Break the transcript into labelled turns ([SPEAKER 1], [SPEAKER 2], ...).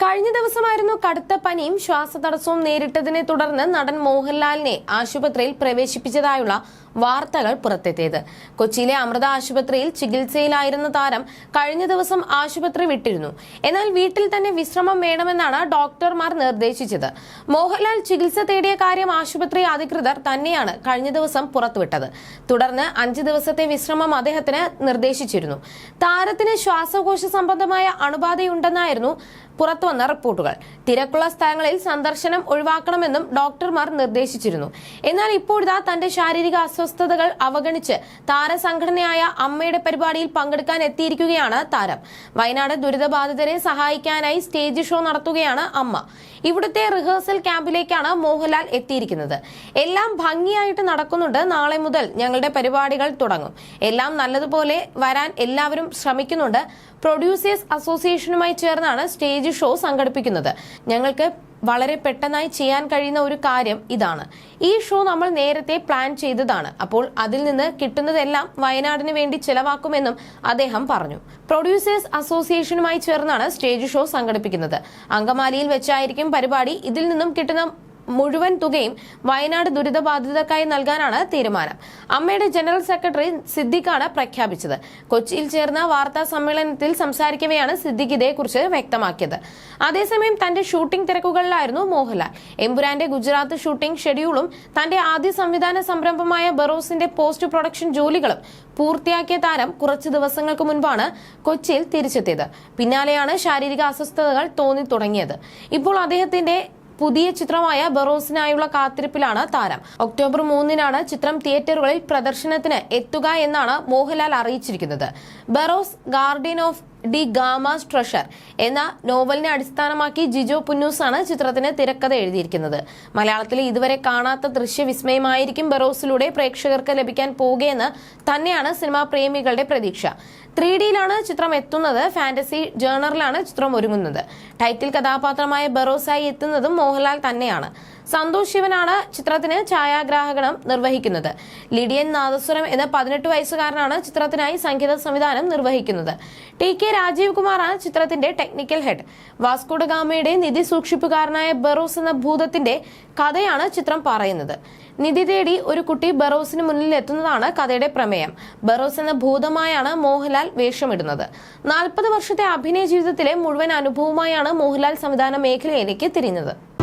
[SPEAKER 1] കഴിഞ്ഞ ദിവസമായിരുന്നു കടുത്ത പനിയും ശ്വാസതടസ്സവും നേരിട്ടതിനെ തുടർന്ന് നടൻ മോഹൻലാലിനെ ആശുപത്രിയിൽ പ്രവേശിപ്പിച്ചതായുള്ള വാർത്തകൾ പുറത്തെത്തിയത്. കൊച്ചിയിലെ അമൃത ആശുപത്രിയിൽ ചികിത്സയിലായിരുന്ന താരം കഴിഞ്ഞ ദിവസം ആശുപത്രി വിട്ടിരുന്നു. എന്നാൽ വീട്ടിൽ തന്നെ വിശ്രമം വേണമെന്നാണ് ഡോക്ടർമാർ നിർദ്ദേശിച്ചത്. മോഹൻലാൽ ചികിത്സ തേടിയ കാര്യം ആശുപത്രി അധികൃതർ തന്നെയാണ് കഴിഞ്ഞ ദിവസം പുറത്തുവിട്ടത്. തുടർന്ന് അഞ്ചു ദിവസത്തെ വിശ്രമം അദ്ദേഹത്തിന് നിർദ്ദേശിച്ചിരുന്നു. താരത്തിന് ശ്വാസകോശ സംബന്ധമായ അണുബാധയുണ്ടെന്നായിരുന്നു പുറത്തുവന്ന റിപ്പോർട്ടുകൾ. തിരക്കുള്ള സ്ഥലങ്ങളിൽ സന്ദർശനം ഒഴിവാക്കണമെന്നും ഡോക്ടർമാർ നിർദ്ദേശിച്ചിരുന്നു. എന്നാൽ ഇപ്പോഴിതാ തന്റെ ശാരീരിക അസ്വസ്ഥതകൾ അവഗണിച്ച് താരസംഘടനയായ അമ്മയുടെ പരിപാടിയിൽ പങ്കെടുക്കാൻ എത്തിയിരിക്കുകയാണ് താരം. വയനാട് ദുരിതബാധിതരെ സഹായിക്കാനായി സ്റ്റേജ് ഷോ നടത്തുകയാണ് അമ്മ. ഇവിടുത്തെ റിഹേഴ്സൽ ക്യാമ്പിലേക്കാണ് മോഹൻലാൽ എത്തിയിരിക്കുന്നത്. എല്ലാം ഭംഗിയായിട്ട് നടക്കുന്നുണ്ട്. നാളെ മുതൽ ഞങ്ങളുടെ പരിപാടികൾ തുടങ്ങും. എല്ലാം നല്ലതുപോലെ വരാൻ എല്ലാവരും ശ്രമിക്കുന്നുണ്ട്. പ്രൊഡ്യൂസേഴ്സ് അസോസിയേഷനുമായി ചേർന്നാണ് സ്റ്റേജ് ഷോ സംഘടിപ്പിക്കുന്നത്. ഞങ്ങൾക്ക് വളരെ പെട്ടെന്നായി ചെയ്യാൻ കഴിയുന്ന ഒരു കാര്യം ഇതാണ്. ഈ ഷോ നമ്മൾ നേരത്തെ പ്ലാൻ ചെയ്തതാണ്. അപ്പോൾ അതിൽ നിന്ന് കിട്ടുന്നതെല്ലാം വയനാടിന് വേണ്ടി ചെലവാക്കുമെന്നും അദ്ദേഹം പറഞ്ഞു. പ്രൊഡ്യൂസേഴ്സ് അസോസിയേഷനുമായി ചേർന്നാണ് സ്റ്റേജ് ഷോ സംഘടിപ്പിക്കുന്നത്. അങ്കമാലിയിൽ വെച്ചായിരിക്കും പരിപാടി. ഇതിൽ നിന്നും കിട്ടുന്ന മുഴുവൻ തുകയും വയനാട് ദുരിതബാധിതർക്കായി നൽകാനാണ് തീരുമാനം. അമ്മയുടെ ജനറൽ സെക്രട്ടറി സിദ്ദിഖാണ് പ്രഖ്യാപിച്ചത്. കൊച്ചിയിൽ ചേർന്ന വാർത്താ സമ്മേളനത്തിൽ സംസാരിക്കവെയാണ് സിദ്ദിഖ് ഇതേക്കുറിച്ച് വ്യക്തമാക്കിയത്. അതേസമയം തന്റെ ഷൂട്ടിംഗ് തിരക്കുകളിലായിരുന്നു മോഹൻലാൽ. എമ്പുരാന്റെ ഗുജറാത്ത് ഷൂട്ടിംഗ് ഷെഡ്യൂളും തന്റെ ആദ്യ സംവിധാന സംരംഭമായ ബറോസിന്റെ പോസ്റ്റ് പ്രൊഡക്ഷൻ ജോലികളും പൂർത്തിയാക്കിയ താരം കുറച്ച് ദിവസങ്ങൾക്ക് മുൻപാണ് കൊച്ചിയിൽ തിരിച്ചെത്തിയത്. പിന്നാലെയാണ് ശാരീരിക അസ്വസ്ഥതകൾ തോന്നി തുടങ്ങിയത്. ഇപ്പോൾ അദ്ദേഹത്തിന്റെ പുതിയ ചിത്രമായ ബറോസിനായുള്ള കാത്തിരിപ്പിലാണ് താരം. ഒക്ടോബർ മൂന്നിനാണ് ചിത്രം തിയേറ്ററുകളിൽ പ്രദർശനത്തിന് എത്തുക എന്നാണ് മോഹൻലാൽ അറിയിച്ചിരിക്കുന്നത്. Barroz guardian of D Gama's treasure എന്ന നോവലിനെ അടിസ്ഥാനമാക്കി ജിജോ പുന്നൂസാണ് ചിത്രത്തിന് തിരക്കഥ എഴുതിയിരിക്കുന്നത്. മലയാളത്തിൽ ഇതുവരെ കാണാത്ത ദൃശ്യവിസ്മയമായിരിക്കും ബറോസിലൂടെ പ്രേക്ഷകർക്ക് ലഭിക്കാൻ പോകുകയെന്ന് തന്നെയാണ് സിനിമാ പ്രേമികളുടെ പ്രതീക്ഷ. ത്രീ ഡിയിലാണ് ചിത്രം എത്തുന്നത്. ഫാന്റസി ജേണറിലാണ് ചിത്രം ഒരുങ്ങുന്നത്. ടൈറ്റിൽ കഥാപാത്രമായ ബറോസായി എത്തുന്നതും മോഹൻലാൽ തന്നെയാണ്. സന്തോഷ് ശിവനാണ് ചിത്രത്തിന് ഛായാഗ്രാഹകണം നിർവഹിക്കുന്നത്. ലിഡിയൻ നാദസ്വരം എന്ന പതിനെട്ട് വയസ്സുകാരനാണ് ചിത്രത്തിനായി സംഗീത സംവിധാനം നിർവഹിക്കുന്നത്. ടി കെ രാജീവ് കുമാറാണ് ചിത്രത്തിന്റെ ടെക്നിക്കൽ ഹെഡ് വാസ്കോഡ ഗാമയുടെ നിധി സൂക്ഷിപ്പുകാരനായ ബറോസ് എന്ന ഭൂതത്തിന്റെ കഥയാണ് ചിത്രം പറയുന്നത്. നിധി തേടി ഒരു കുട്ടി ബറോസിന് മുന്നിൽ എത്തുന്നതാണ് കഥയുടെ പ്രമേയം. ബറോസ് എന്ന ഭൂതമായാണ് മോഹൻലാൽ വേഷമിടുന്നത്. നാൽപ്പത് വർഷത്തെ അഭിനയ ജീവിതത്തിലെ മുഴുവൻ അനുഭവമായാണ് മോഹൻലാൽ സംവിധാന മേഖലയിലേക്ക് തിരിഞ്ഞത്